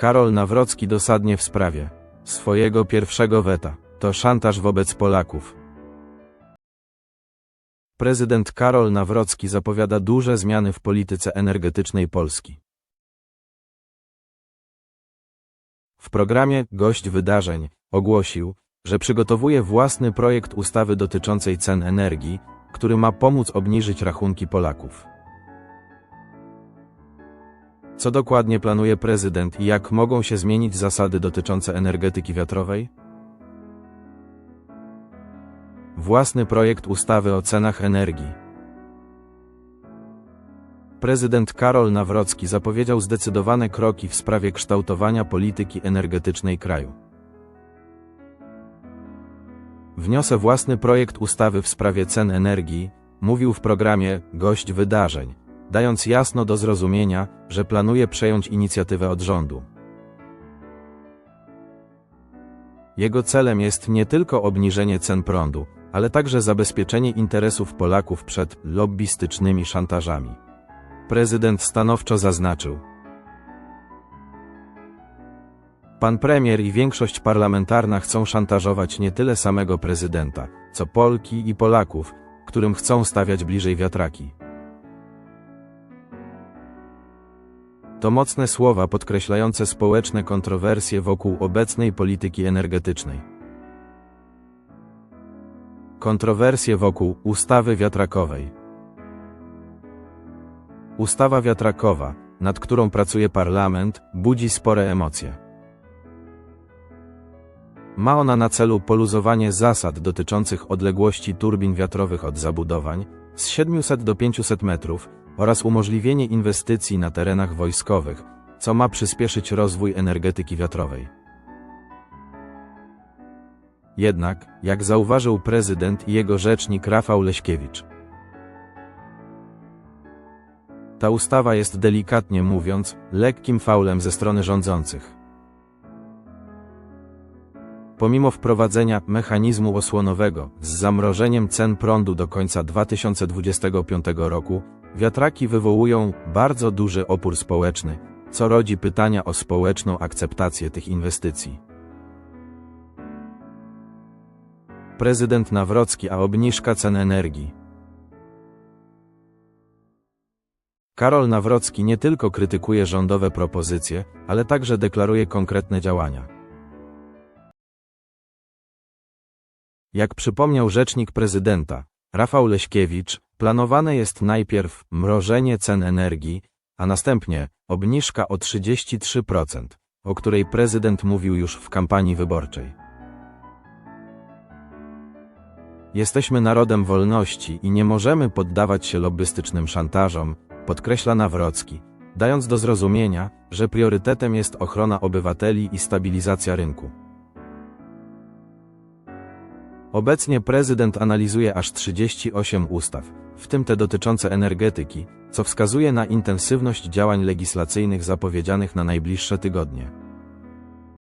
Karol Nawrocki dosadnie w sprawie swojego pierwszego weta. To szantaż wobec Polaków. Prezydent Karol Nawrocki zapowiada duże zmiany w polityce energetycznej Polski. W programie Gość Wydarzeń ogłosił, że przygotowuje własny projekt ustawy dotyczącej cen energii, który ma pomóc obniżyć rachunki Polaków. Co dokładnie planuje prezydent i jak mogą się zmienić zasady dotyczące energetyki wiatrowej? Własny projekt ustawy o cenach energii. Prezydent Karol Nawrocki zapowiedział zdecydowane kroki w sprawie kształtowania polityki energetycznej kraju. Wniosę własny projekt ustawy w sprawie cen energii, mówił w programie Gość Wydarzeń, dając jasno do zrozumienia, że planuje przejąć inicjatywę od rządu. Jego celem jest nie tylko obniżenie cen prądu, ale także zabezpieczenie interesów Polaków przed lobbystycznymi szantażami. Prezydent stanowczo zaznaczył. Pan premier i większość parlamentarna chcą szantażować nie tyle samego prezydenta, co Polki i Polaków, którym chcą stawiać bliżej wiatraki. To mocne słowa podkreślające społeczne kontrowersje wokół obecnej polityki energetycznej. Kontrowersje wokół ustawy wiatrakowej. Ustawa wiatrakowa, nad którą pracuje parlament, budzi spore emocje. Ma ona na celu poluzowanie zasad dotyczących odległości turbin wiatrowych od zabudowań z 700 do 500 metrów oraz umożliwienie inwestycji na terenach wojskowych, co ma przyspieszyć rozwój energetyki wiatrowej. Jednak, jak zauważył prezydent i jego rzecznik Rafał Leśkiewicz, ta ustawa jest delikatnie mówiąc, lekkim faulem ze strony rządzących. Pomimo wprowadzenia mechanizmu osłonowego z zamrożeniem cen prądu do końca 2025 roku, wiatraki wywołują bardzo duży opór społeczny, co rodzi pytania o społeczną akceptację tych inwestycji. Prezydent Nawrocki a obniżka cen energii. Karol Nawrocki nie tylko krytykuje rządowe propozycje, ale także deklaruje konkretne działania. Jak przypomniał rzecznik prezydenta, Rafał Leśkiewicz, planowane jest najpierw mrożenie cen energii, a następnie obniżka o 33%, o której prezydent mówił już w kampanii wyborczej. Jesteśmy narodem wolności i nie możemy poddawać się lobbystycznym szantażom, podkreśla Nawrocki, dając do zrozumienia, że priorytetem jest ochrona obywateli i stabilizacja rynku. Obecnie prezydent analizuje aż 38 ustaw, w tym te dotyczące energetyki, co wskazuje na intensywność działań legislacyjnych zapowiedzianych na najbliższe tygodnie.